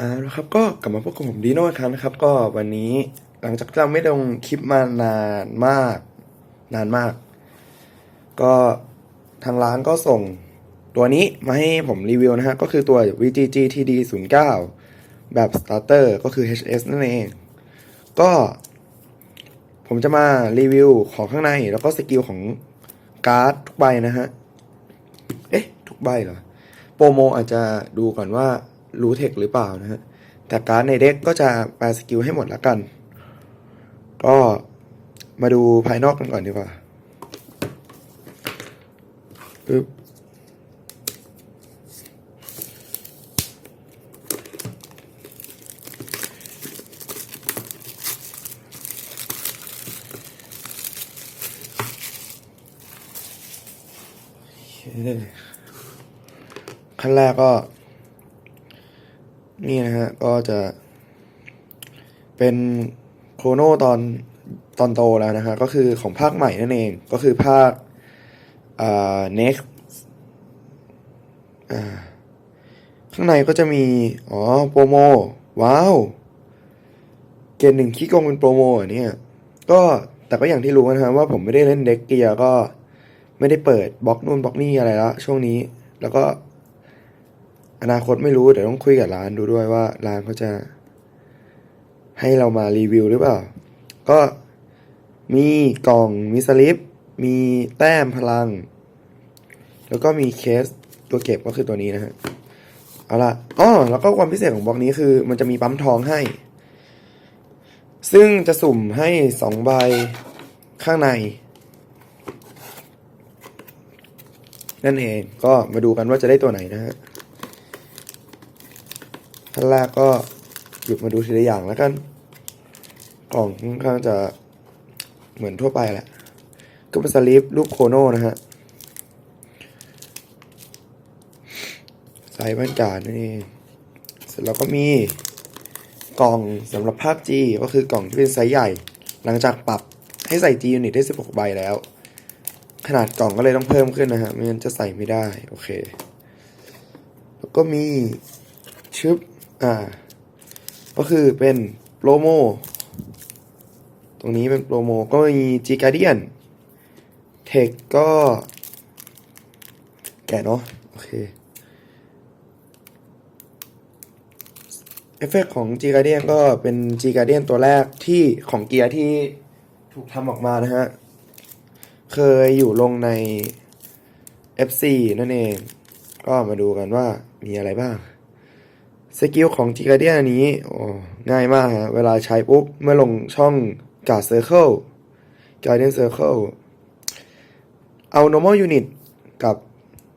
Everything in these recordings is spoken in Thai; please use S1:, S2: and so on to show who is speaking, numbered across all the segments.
S1: อ่าแล้วครับก็กลับมาพบกับผมดีโน่อีกครั้งนะครับ ก็วันนี้หลังจากที่เราไม่ลงคลิปมานานมาก นานมาก ก็ทางร้านก็ส่งตัวนี้มาให้ผมรีวิวนะฮะ ก็คือตัว VGG TD 0 9แบบ starter ก็คือ HS นั่นเอง ก็ผมจะมารีวิวของข้างในแล้วก็สกิลของการ์ดทุกใบนะฮะ เอ๊ะ ทุกใบเหรอ โปรโมอาจจะดูก่อนว่า รู้เทคหรือเปล่านะฮะแต่การ์ดในเด็กก็จะแปลสกิลให้หมดแล้วกัน ก็มาดูภายนอกกันก่อนดีกว่าปึ๊บขั้นแรกก็ นี่นะฮะ ก็จะ เป็นโครโนตอนตอนโตแล้วนะฮะ ก็คือของภาคใหม่นั่นเอง ก็คือภาคอ่า next อ่า ข้างในก็จะมี อ๋อ โปรโม ว้าว เกณฑ์หนึ่งขี้โกงเป็นโปรโมเหรอเนี่ย ก็แต่ก็อย่างที่รู้นะฮะว่าผมไม่ได้เล่นเด็กเกียร์ก็ไม่ได้เปิดบล็อกนู่นบล็อกนี่อะไรแล้วช่วงนี้ แล้วก็ อนาคตไม่รู้เดี๋ยวต้องคุยกับร้านดูด้วยว่าร้านเขาจะ ให้เรามารีวิวหรือเปล่า ก็มีกล่องมีสลิป มีแต้มพลัง แล้วก็มีเคสตัวเก็บก็คือตัวนี้นะฮะเอาละอ๋อแล้วก็ความพิเศษของบล็อกนี้คือ มันจะมีปั๊มทองให้ ซึ่งจะสุ่มให้สองใบข้างใน นั่นเองก็มาดูกันว่าจะได้ตัวไหนนะฮะ ขั้นแรกก็หยุดมาดูทีละอย่างแล้วกัน กล่องค่อนข้างจะเหมือนทั่วไปแหละ ก็เป็นสลิปรูปโคโน่นะฮะใส่แว่นการ์ดนั่นเองเสร็จแล้วก็มีกล่องสำหรับภาค G ก็คือกล่องที่เป็นไซส์ใหญ่ หลังจากปรับให้ใส่ G unit ได้ 16 ใบแล้ว ขนาดกล่องก็เลยต้องเพิ่มขึ้นนะฮะ ไม่งั้นจะใส่ไม่ได้ โอเค แล้วก็มีชึบ อ่า ก็คือเป็นโปรโม ตรงนี้เป็นโปรโม ก็มี G Guardian เทคก็ แกะเนาะโอเค เอฟเฟกของ G Guardian ก็เป็น G Guardian ตัวแรกที่ของเกียร์ที่ถูกทำออกมานะฮะ เคยอยู่ลงใน FC นั่นเอง ก็มาดูกันว่ามีอะไรบ้าง สกิลของ g ิกาเดียนี้โอ้ง่ายมากฮะเวลาใช้ปุ๊บ เมื่อลงช่องการ์ดเซอร์เคิลการ์เดียนเซอร์เคิลเอา normal unit กับ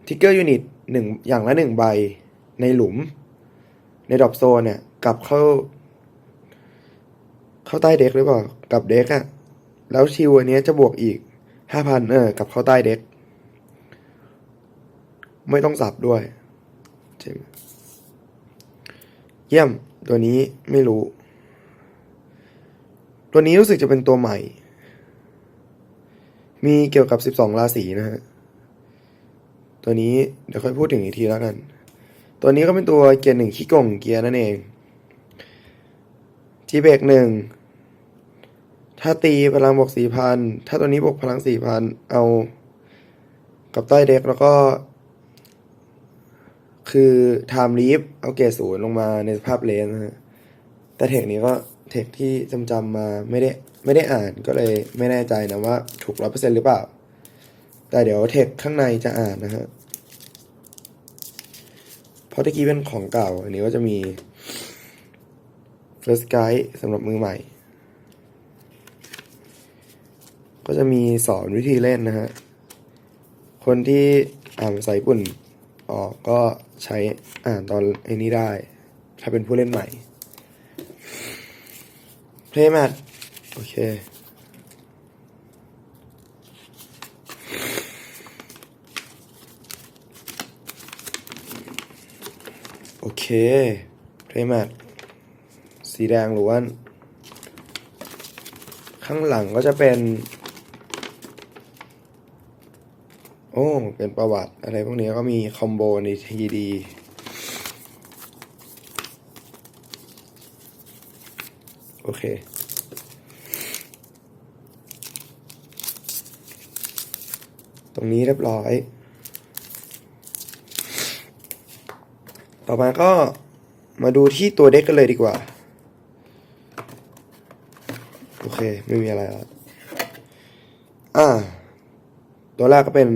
S1: trigger unit หนึ่งอย่างละหนึ่งใบในหลุม ในดรอปโซนเนี่ยกลับเข้า เข้าใต้เด็กหรือเปล่ากับเด็กอะแล้วชิวอันนี้จะบวกอีกห้าพันเออกับเข้าใต้เด็ก ไม่ต้องสับด้วยใช่ไหม เยี่ยม ตัวนี้ไม่รู้ ตัวนี้รู้สึกจะเป็นตัวใหม่ มีเกี่ยวกับ 12 ราศีนะฮะ ตัวนี้เดี๋ยวค่อยพูดถึงอีกทีแล้วกัน ตัวนี้ก็เป็นตัวเกียร์หนึ่งขี้กงเกียร์นั่นเอง ทีเบรกหนึ่ง ถ้าตีพลังบวกสี่พัน ถ้าตัวนี้บวกพลังสี่พัน เอากับใต้เด็กแล้วก็ คือไทม์ลีฟเอาเกรดศูนย์ลงมาในสภาพเลนนะฮะแต่เทคนี้ก็เทคที่จำจำๆมาไม่ได้ไม่ได้อ่านก็เลยไม่แน่ใจนะว่าถูกร้อเปอร์เซ็นหรือเปล่า แต่เดี๋ยวเทคข้างในจะอ่านนะฮะเพราะตะกี้เป็นของเก่า อันนี้ก็จะมี First Guide สำหรับมือใหม่ ก็จะมีสอนวิธีเล่นนะฮะ คนที่อ่านภาษาญี่ปุ่น ออกก็ใช้อ่านตอนไอ้นี้ได้ ถ้าเป็นผู้เล่นใหม่ Play Mat โอเค โอเค Play Mat สีแดงล้วน ข้างหลังก็จะเป็น โอ้เป็นประวัติอะไรพวกนี้ก็มีคอมโบในทีดีโอเค ตรงนี้เรียบร้อย ต่อมาก็มาดูที่ตัวเด็กกันเลยดีกว่า โอเค ไม่มีอะไรแล้วอ่า ตัวแรกก็เป็น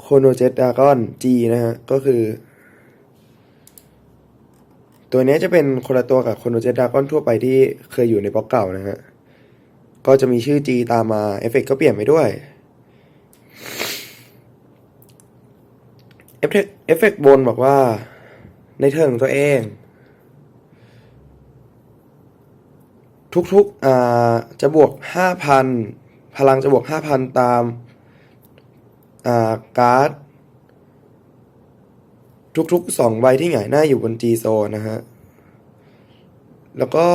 S1: โคโนเจตดากอนจีนะฮะ ก็คือ ตัวนี้จะเป็นคนละตัวกับโคโนเจตดากอนทั่วไปที่เคยอยู่ในบล็อกเก่านะฮะ ก็จะมีชื่อ G ตามมาเอฟเฟกก็เปลี่ยนไปด้วยเอฟเฟกเอฟเฟกบนบอกว่า ในเทิร์นของตัวเอง ทุกๆอ่าจะบวกห้าพันพลังจะบวกห้าพันตาม การ์ดทุกๆสองใบที่หงายหน้าอยู่บน G โซนะฮะ แล้วก็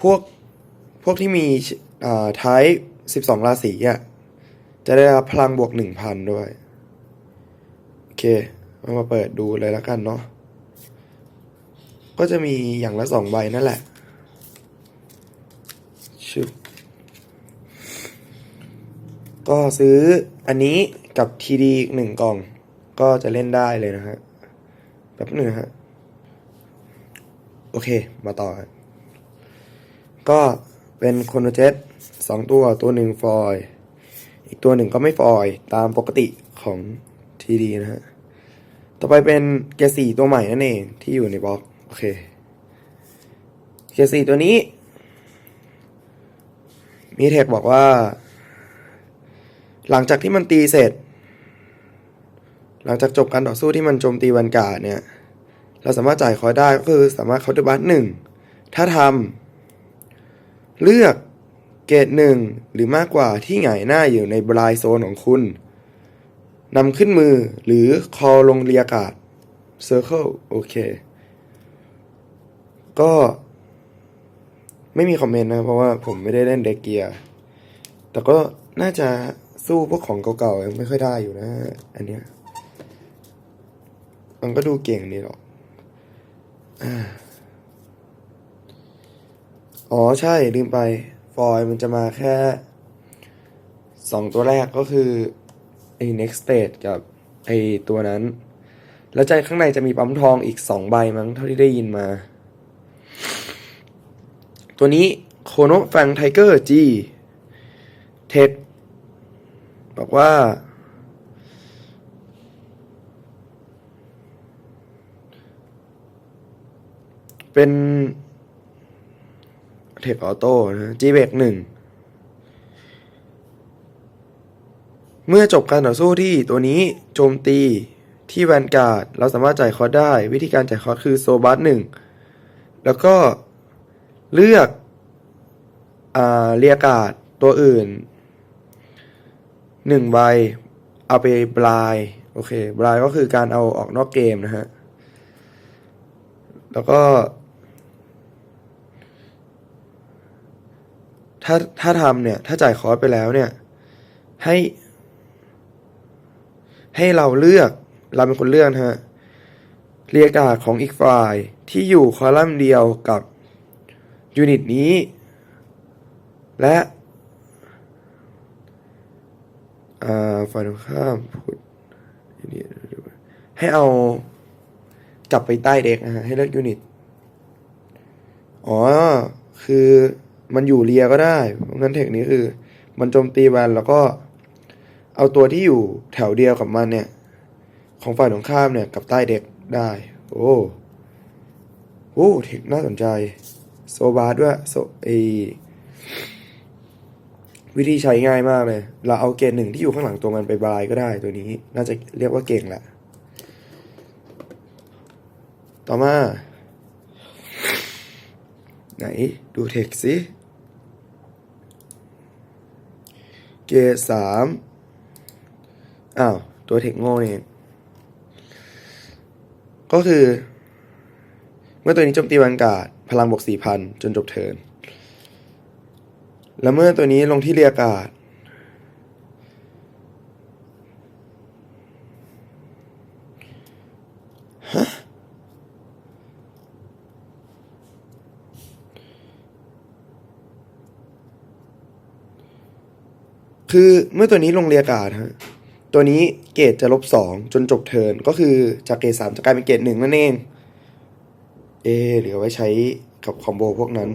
S1: พวก พวกที่มีท้ายสิบสองราศีอะ จะได้รับพลังบวกหนึ่งพันด้วย โอเคเอามาเปิดดูเลยแล้วกันเนาะ ก็จะมีอย่างละสองใบนั่นแหละ ชึบ ก็ซื้ออันนี้กับทีดีอีกหนึ่งกล่อง ก็จะเล่นได้เลยนะฮะแป๊บหนึ่งฮะโอเค มาต่อ ก็เป็นโคโนเจตสองตัวตัวหนึ่งฟอย อีกตัวหนึ่งก็ไม่ฟอย ตามปกติของทีดีนะฮะ ต่อไปเป็นเกสี่ตัวใหม่นั่นเองที่อยู่ในบล็อก โอเค เกสี่ตัวนี้ มีเทคบอกว่า หลังจากที่มันตีเสร็จ หลังจากจบการต่อสู้ที่มันโจมตีวันกาเนี่ย เราสามารถจ่ายคอยได้ก็คือสามารถเคาน์เตอร์บัตหนึ่งถ้าทำเลือกเกรดหนึ่งหรือมากกว่าที่หงายหน้าอยู่ในบลายโซนของคุณนำขึ้นมือหรือคอลงเรียกาศ Circle โอเค ก็ไม่มีคอมเมนต์นะ เพราะว่าผมไม่ได้เล่นเด็กเกียร์ แต่ก็น่าจะ สู้พวกของเก่าๆยังไม่ค่อยได้อยู่นะ อันเนี้ย มันก็ดูเก่งดีหรอกอ๋อใช่ ลืมไป ฟอยมันจะมาแค่สองตัวแรกก็คือ ไอ้ next stage กับ ไอ้ตัวนั้น แล้วใจข้างในจะมีปั๊มทองอีกสองใบมั้งเท่าที่ได้ยินมา ตัวนี้โคโนแฟงไทเกอร์จีเทค บอกว่า เป็นเทคออโต้นะจีเบกหนึ่งเมื่อจบการต่อสู้ที่ตัวนี้โจมตีที่แวนการ์ดเราสามารถจ่ายคอร์สได้ วิธีการจ่ายคอร์สคือโซบัสหนึ่งแล้วก็เลือกอเรียกาศตัวอื่น หนึ่งใบ เอาไปบลายโอเคบลายก็คือการเอาออกนอกเกมนะฮะ แล้วก็ ถ้าถ้าทำเนี่ย ถ้าจ่ายคอร์สไปแล้วเนี่ย ให้ ให้เราเลือกเราเป็นคนเลือกนะฮะเรียกการของอีกฝ่ายที่อยู่คอลัมน์เดียวกับยูนิตนี้ และ อ่าฝ่ายตรงข้ามพูดนิตให้เอาจับไปใต้เด็กนะฮะให้เลือกยูนิต อ๋อ คือมันอยู่เรียก็ได้ เพราะงั้นเทคนี้คือ มันโจมตีแวนแล้วก็ เอาตัวที่อยู่แถวเดียวกับมันเนี่ย ของฝ่ายตรงข้ามเนี่ย กับใต้เด็กได้ โอ้โอ้เทคน่าสนใจ โซบาร์ด้วยโซเอ วิธีใช้ง่ายมากเลย เราเอาเกณฑ์หนึ่งที่อยู่ข้างหลังตัวมันไปบายก็ได้ตัวนี้ น่าจะเรียกว่าเก่งแหละ ต่อมา ไหนดูเทคสิเกรดสามอ้าว ตัวเทคโง่นี่เองก็คือ เมื่อตัวนี้โจมตีวันกาดพลังบวกสี่พันจนจบเทิร์น แล้วเมื่อตัวนี้ลงที่เรียกาศคือเมื่อตัวนี้ลงเรียกาศฮะ ตัวนี้เกรดจะลบสองจนจบเทินก็คือจากเกรดสามจะกลายเป็นเกรดหนึ่งนั่นเอง เอเหลือไว้ใช้กับคอมโบพวกนั้น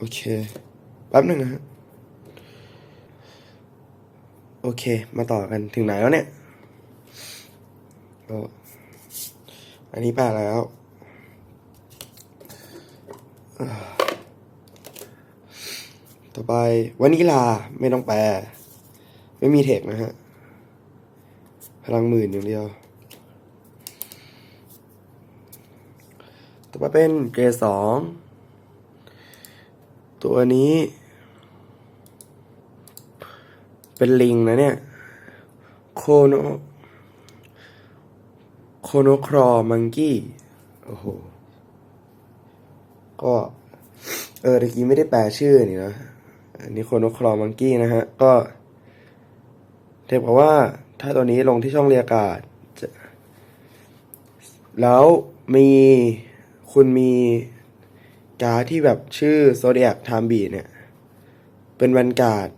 S1: โอเค แป๊บหนึ่งนะฮะ โอเค มาต่อกันถึงไหนแล้วเนี่ยก็อันนี้แปลแล้ว ต่อไปวานิลาไม่ต้องแปล ไม่มีเทคนะฮะ พลังหมื่นอย่างเดียว ต่อไปเป็นเกรดสอง ตัวนี้ เป็นลิงนะเนี่ย โคโน โคโนครอมังกี้ โอ้โห ก็ เออตะกี้ไม่ได้แปลชื่อนี่นะอันนี้โคโนครอมังกี้นะฮะ ก็เทปบอกว่าถ้าตัวนี้ลงที่ช่องเรียกอากาศจะแล้วมีคุณมี การ์ดที่แบบชื่อโซเดียกไทม์บีเนี่ย เป็นแวนการ์ด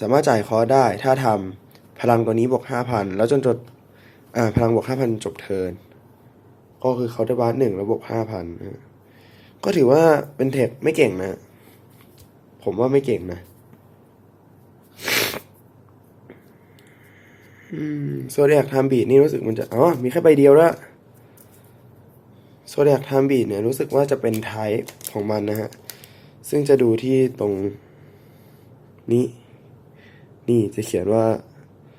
S1: สามารถจ่ายคอได้ ถ้าทำพลังตัวนี้บวกห้าพันแล้วจนจดอ่าพลังบวกห้าพันจบเทิร์นก็คือเขาได้บาร์หนึ่งแล้วบวกห้าพันก็ถือว่าเป็นเทคไม่เก่งนะ ผมว่าไม่เก่งนะโซเดียกไทม์บีดนี่รู้สึกมันจะอ๋อมีแค่ใบเดียวแล้ว ยโซเดียกไทม์บีดเนี่ยรู้สึกว่าจะเป็นไทป์ของมันนะฮะ ซึ่งจะดูที่ตรงนี้ นี่จะเขียนว่า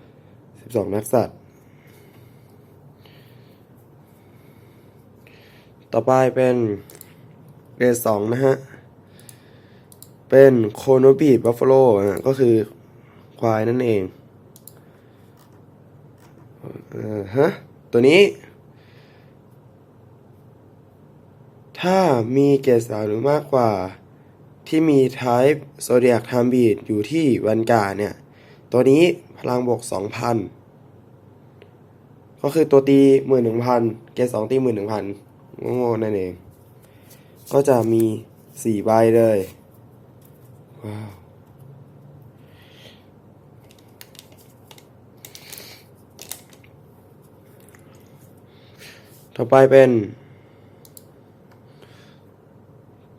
S1: 12 นักสัตว์ ต่อไปเป็นเกรดสองนะฮะ เป็นโคโนบีดบัฟฟาโลฮะก็คือควายนั่นเอง เออฮะ ตัวนี้ ถ้ามีเกรดสามหรือมากกว่า ที่มี type zodiac time beat อยู่ที่วันกาเนี่ย ตัวนี้พลังบวกสองพันก็คือตัวตีหมื่นหนึ่งพันเกรดสองตีหมื่นหนึ่งพันโง่ๆนั่นเอง ก็จะมีสี่ใบเลย ว้าวต่อไปเป็น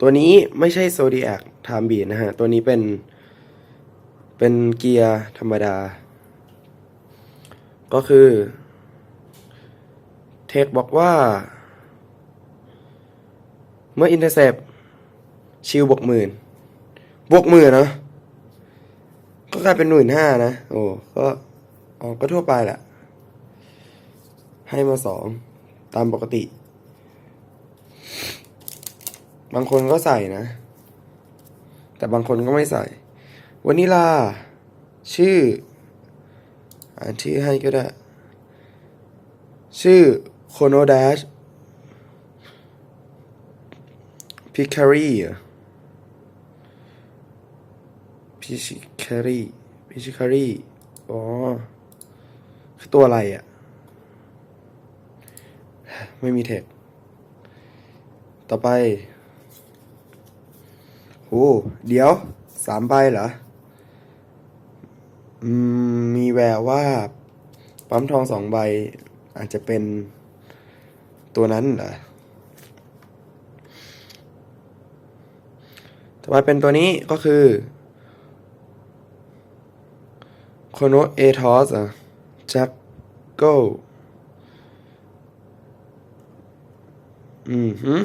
S1: ตัวนี้ไม่ใช่โซดีแอคไทม์บีนะฮะ ตัวนี้เป็น เป็นเกียร์ธรรมดา ก็คือ เทคบอกว่า เมื่ออินเตอร์เซปชิลบวกหมื่น บวกหมื่นเนาะก็กลายเป็นหมื่นห้านะ โอ้ก็อ๋อก็ทั่วไปแหละ ให้มาสอง ตามปกติ บางคนก็ใส่นะ แต่บางคนก็ไม่ใส่วานิลา ชื่ออ่านชื่อให้ก็ได้ ชื่อโคโนด a ชพิคารีพิชิคารีพิชิคารีอ๋อคือตัวอะไรอะ ไม่มีเทคต่อไป โอ้ เดี๋ยวสามใบเหรอ อืม มีแววว่า ปั๊มทองสองใบ อาจจะเป็นตัวนั้นเหรอต่อไปเป็นตัวนี้ก็คือโคโนเอทอสอะแจ็คโกอืมฮึ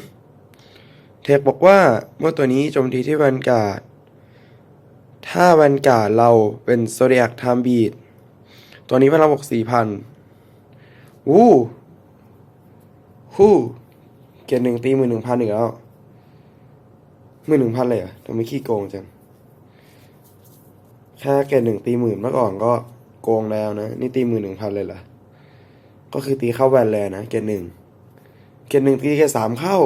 S1: เทคบอกว่าเมื่อตัวนี้โจมตีที่แวนการ์ด ถ้าแวนการ์ดเราเป็นโซเดียกไทม์บีดตัวนี้พลังบวกสี่พันวู้ฮู้เกียร์หนึ่งตีมือหนึ่งพันอีกแล้วมือหนึ่งพันเลยเหรอทำไมขี้โกงจังแค่เกียร์หนึ่งตีหมื่นเมื่อก่อนก็โกงแล้วนะ นี่ตีมือหนึ่งพันเลยเหรอก็คือตีเข้าแวนเลนะ เกียร์หนึ่งเกียร์หนึ่งตีแค่สามเข้า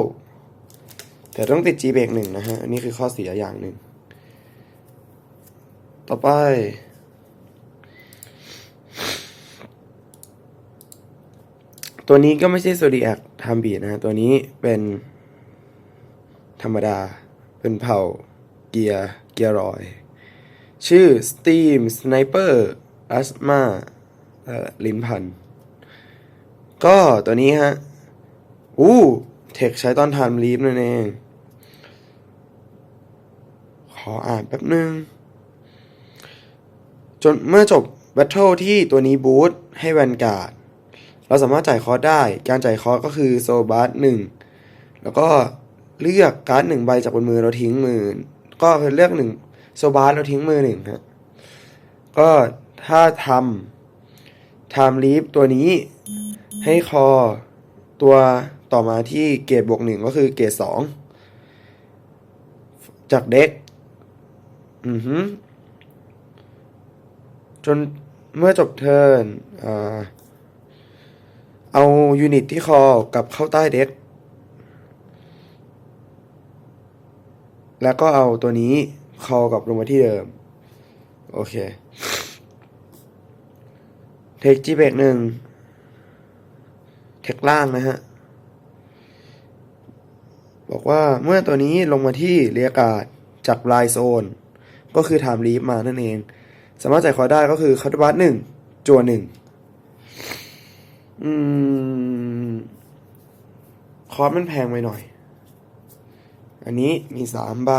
S1: แต่ต้องติด G เบรกหนึ่งนะฮะ อันนี้คือข้อเสียอย่างหนึ่ง ต่อไป ตัวนี้ก็ไม่ใช่ Zodiac ทำบีนะฮะ ตัวนี้เป็นธรรมดา เป็นเผ่าเกียร์เกียร์รอย ชื่อ Steam Sniper Asthma เอ่อลิ้นพัน ก็ตัวนี้ฮะ อู้ เทคใช้ตอนทานลีฟนั่นเอง ขออ่านแป๊บนึง จนเมื่อจบแบทเทิลที่ตัวนี้บูทให้แวนการ์ด เราสามารถจ่ายคอร์สได้ การจ่ายคอร์สก็คือโซบาร์หนึ่ง แล้วก็เลือกการ์ดหนึ่งใบจากบนมือเราทิ้งมือ ก็คือเลือกหนึ่งโซบาร์เราทิ้งมือหนึ่งฮะ ก็ถ้าทำ time leap ตัวนี้ให้คอตัว ต่อมาที่เกรดบวกหนึ่งก็คือเกรดสองจากเด็กอือฮึจนเมื่อจบเทิร์นเอายูนิตที่คอกับเข้าใต้เด็กแล้วก็เอาตัวนี้คอกับลงมาที่เดิม โอเค เทคจีเบกหนึ่ง เทคล่างนะฮะ บอกว่าเมื่อตัวนี้ลงมาที่เรียกาศจากลายโซน ก็คือไทม์ลีฟมานั่นเอง สามารถจ่ายคอได้ก็คือคัตบัสหนึ่งจัวหนึ่งอืม คอร์สมันแพงไปหน่อย อันนี้มีสามใบ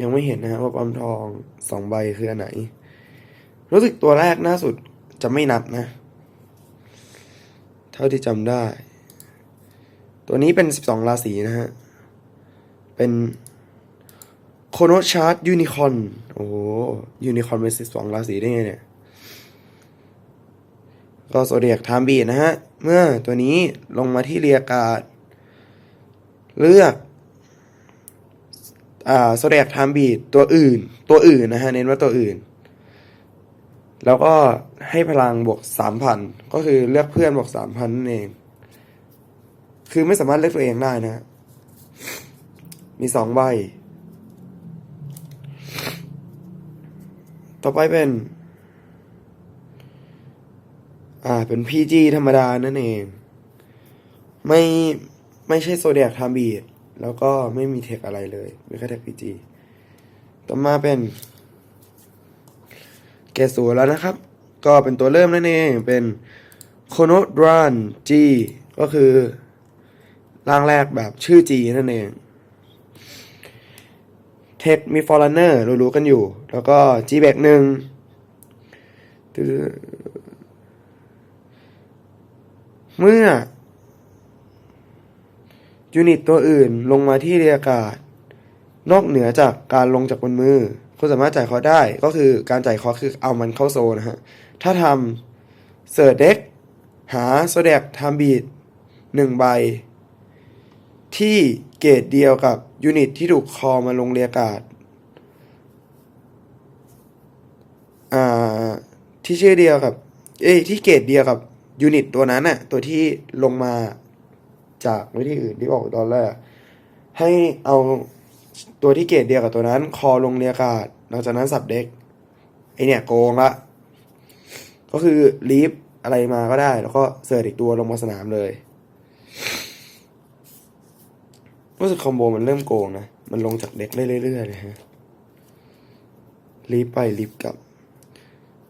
S1: ยังไม่เห็นนะฮะว่าปั๊มทองสองใบคืออันไหน รู้สึกตัวแรกหน้าสุดจะไม่นับนะ เท่าที่จำได้ ตัวนี้เป็นสิบสองราศีนะฮะ เป็นโคโนชาร์ตยูนิคอนโอ้ยูนิคอนเป็นสิบสองราศีได้ไงเนี่ย ก็โซเดียกไทม์บีนะฮะ เมื่อตัวนี้ลงมาที่เรียกาศ เลือกอ่าโซเดียกไทม์บีตัวอื่น ตัวอื่นนะฮะ เน้นว่าตัวอื่นแล้วก็ให้พลังบวกสามพันก็คือเลือกเพื่อนบวกสามพันนั่นเอง คือไม่สามารถเลือกตัวเองได้นะ มีสองใบ ต่อไปเป็น อ่า เป็น PG ธรรมดานั่นเอง ไม่ไม่ใช่โซเดียกทาบีดแล้วก็ไม่มีเทคอะไรเลยมีแค่เทค PG ต่อมาเป็น เกรดศูแล้วนะครับ ก็เป็นตัวเริ่มนั่นเอง เป็นโคโนดรัน G ก็คือ ร่างแรกแบบชื่อ G นั่นเองเทคมีฟอร์เนอร์รู้ๆกันอยู่ แล้วก็ G แบกหนึ่งเมื่อ ยูนิตตัวอื่นลงมาที่เรียกาศ นอกเหนือจากการลงจากบนมือ คุณสามารถจ่ายคอได้ก็คือการจ่ายคอคือเอามันเข้าโซนนะฮะ ถ้าทำเสิร์ชเด็ก หาโซเด็กทำบีดหนึ่งใบ ที่เกรดเดียวกับยูนิตที่ถูกคอมาลงเรียกาศอ่าที่ชื่อเดียวกับ เอ้ยที่เกรดเดียวกับยูนิตตัวนั้นน่ะ ตัวที่ลงมาจากวิธีอื่นที่บอกตอนแรกให้เอาตัวที่เกรดเดียวกับตัวนั้น คอลงเรียกาศหลังจากนั้นสับเด็กไอเนี่ยโกงละก็คือลีฟอะไรมาก็ได้ แล้วก็เสิร์ชอีกตัวลงมาสนามเลย รู้สึกคอมโบมันเริ่มโกงนะ มันลงจากเด็กเรื่อยๆเลยฮะลีฟไปลีฟกลับ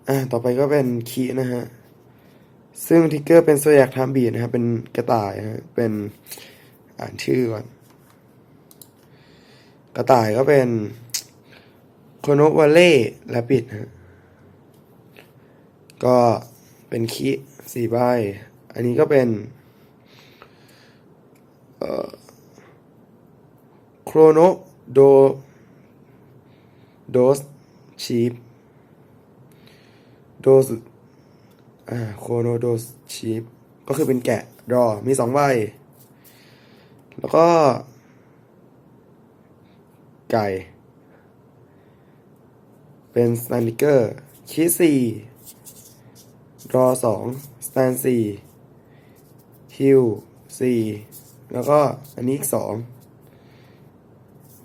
S1: อ่า ต่อไปก็เป็นคีนะฮะ ซึ่งทิกเกอร์เป็นโซยักทามบีนะครับเป็นกระต่ายฮะ เป็นอ่านชื่อก่อน กระต่ายก็เป็นโคโนวาเล่แลปิดฮะ ก็เป็นคีสี่ใบ อันนี้ก็เป็น เอ่อ โครโนโดโดสชีฟโดสอ่าโครโนโดสชีฟก็คือเป็นแกะรอมีสองใบ แล้วก็ ไก่ เป็นสแตนดิเกอร์คีสี่รอสองสแตนสี่ฮิลสี่แล้วก็อันนี้อีกสอง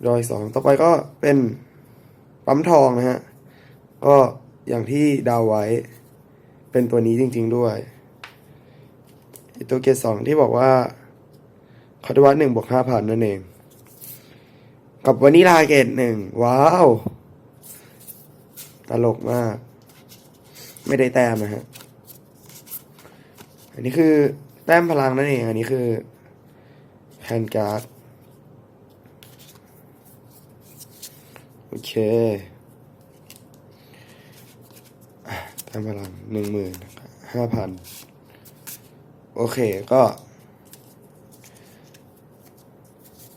S1: รอยสองต่อไปก็เป็นปั๊มทองนะฮะ ก็อย่างที่ดาวไว้เป็นตัวนี้จริง ๆด้วยตัวเกรดสองที่บอกว่าคอร์ดวัตหนึ่งบวกห้าพันนั่นเอง กับวานิลาเกตหนึ่งว้าว ตลกมาก ไม่ได้แต้มนะฮะ อันนี้คือแต้มพลังนั่นเอง อันนี้คือแฮนการ์ด โอ เคอะแต้มพลังหนึ่งหมื่นห้าพันโอเคก็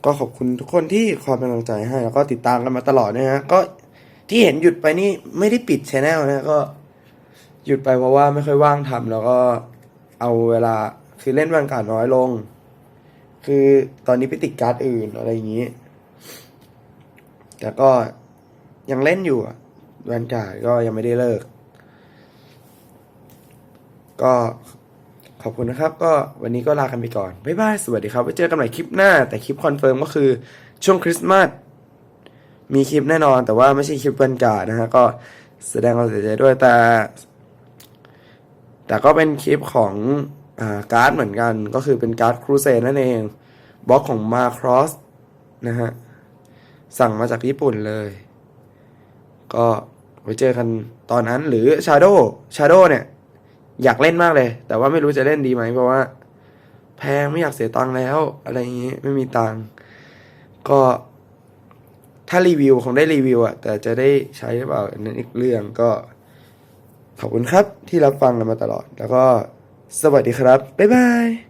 S1: ก็ขอบคุณทุกคนที่คอยเป็นกำลังใจให้ แล้วก็ติดตามกันมาตลอดนะฮะ ก็ที่เห็นหยุดไปนี่ไม่ได้ปิดชแนลนะก็หยุดไปเพราะว่าไม่ค่อยว่างทำแล้วก็เอาเวลาคือเล่นวันการน้อยลง คือตอนนี้ไปติดการ์ดอื่นอะไรอย่างนี้ แต่ก็ ยังเล่นอยู่อะวันการ์ดก็ยังไม่ได้เลิก ก็ขอบคุณนะครับ ก็วันนี้ก็ลากันไปก่อน บ๊ายบาย สวัสดีครับไว้เจอกันใหม่คลิปหน้า แต่คลิปคอนเฟิร์มก็คือช่วงคริสต์มาสมีคลิปแน่นอน แต่ว่าไม่ใช่คลิปวันการ์ดนะฮะก็แสดงความเสียใจด้วยแต่ แต่ก็เป็นคลิปของอาการ์ดเหมือนกัน ก็คือเป็นการ์ดครูเซนนั่นเองบล็อกของมาครอสนะฮะ สั่งมาจากญี่ปุ่นเลย ก็ไว้เจอกันตอนนั้นหรือ Shadow Shadow เนี่ย อยากเล่นมากเลย แต่ว่าไม่รู้จะเล่นดีไหมเพราะว่า แพงไม่อยากเสียตังค์แล้ว อะไรอย่างนี้ไม่มีตังค์ก็ถ้ารีวิวคงได้รีวิวอะแต่จะได้ใช้หรือเปล่านนั้นอีกเรื่องก็ ขอบคุณครับที่รับฟังกันมาตลอด แล้วก็สวัสดีครับ บ๊ายบาย